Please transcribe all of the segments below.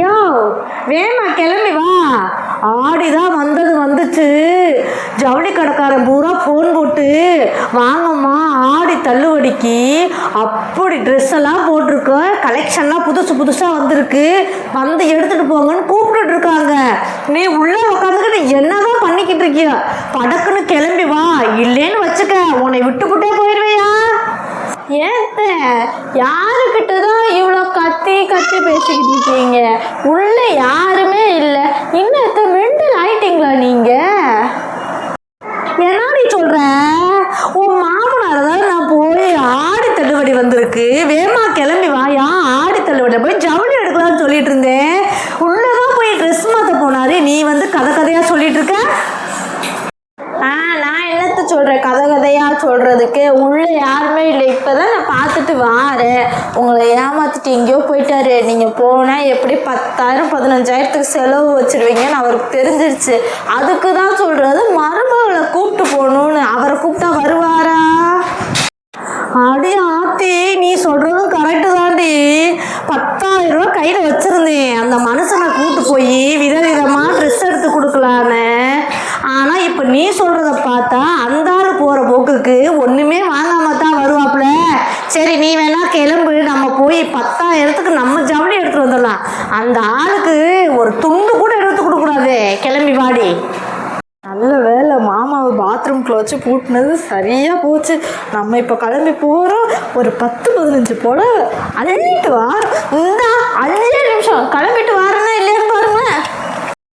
யோ வேமா கிளம்பி வா. ஆடி தான் வந்தது வந்துச்சு. ஜவுளி கடைக்காரன் பூரா ஃபோன் போட்டு வாங்கம்மா ஆடி தள்ளுபடிக்கு அப்படி ட்ரெஸ் எல்லாம் போட்டிருக்க. கலெக்ஷன்லாம் புதுசு புதுசாக வந்திருக்கு. வந்து எடுத்துகிட்டு போங்கன்னு கூப்பிட்டுட்டு இருக்காங்க. நீ உள்ளே உட்காந்துக்கிட்டு என்னதான் பண்ணிக்கிட்டு இருக்கிய? படக்குன்னு கிளம்பி வா. இல்லைன்னு வச்சுக்க. உன்னை விட்டுப்புட்டே போயிடுவையா. ஏத்த யாருக்கிட்ட தான் இவ்வளோ கத் பேசிக்கிட்டு இருக்கீங்க உள்ள யாருமே இல்லை. இன்னத்த மெண்டல் ஆயிட்டீங்களா நீங்க? என்னடி சொல்ற? உன் மாமனார் தான் நான் போய் ஆடி தள்ளுபடி வந்திருக்கு. வேமா கிளம்பி வாயா. ஆடி தள்ளுபடி போய் ஜவுளி எடுக்கலாம்னு சொல்லிட்டு இருந்தேன் உள்ளதான் போய் ட்ரெஸ் மாற்ற போனாரு நீ வந்து கதை கதையா சொல்லிட்டு இருக்க ஆ சொல்கிற சொல்கிறேன் கதை கதையாக சொல்கிறதுக்கு உள்ளே யாருமே இல்லை. இப்போ தான் நான் பார்த்துட்டு வாரேன். உங்களை ஏமாற்றிட்டு எங்கேயோ போயிட்டாரு. நீங்கள் போனால் எப்படி பத்தாயிரம் பதினஞ்சாயிரத்துக்கு செலவு வச்சுருவீங்கன்னு அவருக்கு தெரிஞ்சிருச்சு. அதுக்கு தான் சொல்கிறது மருமகளை கூப்பிட்டு போகணுன்னு அவரை கூப்பிட்டா வருவாரா? அடி ஆத்தி நீ சொல்கிறதும் கரெக்டு தாண்டி. பத்தாயிரம் ரூபாய் கையில் வச்சுருந்தேன். அந்த மனுஷனை கூப்பிட்டு போய் விதவிதமாக ட்ரெஸ் எடுத்து கொடுக்கலான்னு. நீ சொல்கிறத பார்த்தா அந்த ஆள் போகிற போக்குக்கு ஒன்றுமே வாங்காம தான் வருவாப்புல. சரி நீ வேணா கிளம்பு. நம்ம போய் பத்தாயிரத்துக்கு நம்ம ஜவுளி எடுத்துட்டு வந்துடலாம். அந்த ஆளுக்கு ஒரு துண்டு கூட எடுத்து கொடுக்கூடாது கிளம்பி வாடி. நல்ல வேலை மாமாவை பாத்ரூம் வச்சு பூட்டினது சரியாக போச்சு. நம்ம இப்போ கிளம்பி போகிறோம் ஒரு பத்து பதினஞ்சு போல அள்ளிட்டு வாரம் இந்த அஞ்சே நிமிஷம். கிளம்பிட்டு வாரேன்னா இல்லையான்னு பாருங்க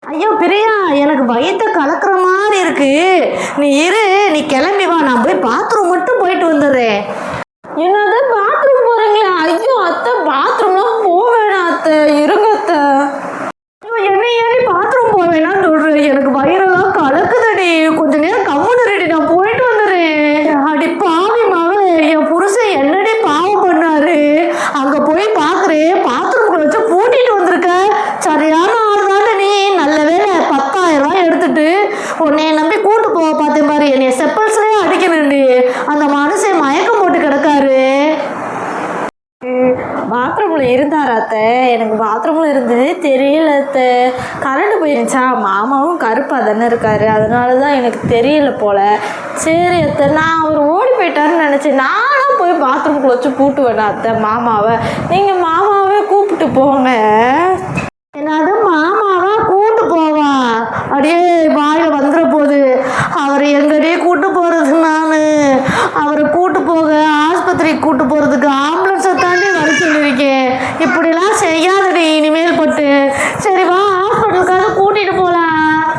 ஐயோ பிரியா எனக்கு வயத்தை கலக்குற மாதிரி இருக்கு. நீ இரு நீ கிளம்பி வா. நான் போய் பாத்ரூம் மட்டும் போயிட்டு வந்துடுறேன். என்னது உன்னைய நம்பி கூட்டு போக பார்த்தேன் பாரு. என்னைய செப்பல்ஸ்லயே அடிக்கணும்டி அந்த மனுஷன் மயக்கம் போட்டு கிடக்காரு. பாத்ரூமில் இருந்தாரா அத்தை. எனக்கு பாத்ரூமில் இருந்ததே தெரியல அத்தை. கரண்ட் போயிருந்துச்சா? மாமாவும் கருப்பாக தானே இருக்காரு. அதனால தான் எனக்கு தெரியல போல. சரி அத்தை நான் அவர் ஓடி போயிட்டாருன்னு நினச்சேன். நானும் போய் பாத்ரூம்குள்ள வச்சு பூட்டு வேணாம் அத்தை மாமாவை? நீங்கள் மாமாவே கூப்பிட்டு போங்க. என்னது? மாமாவா கூட்டு போவா அப்படியே வாயில வந்துட போகுது அவரை எங்கடியே கூட்டு போறது நான் அவரை கூட்டு போக ஆஸ்பத்திரிக்கு கூட்டு போறதுக்கு ஆம்புலன்ஸை தாண்டி வர சொல்லியிருக்கேன் இப்படிலாம் செய்யாதடி இனிமேல் போட்டு. சரி வா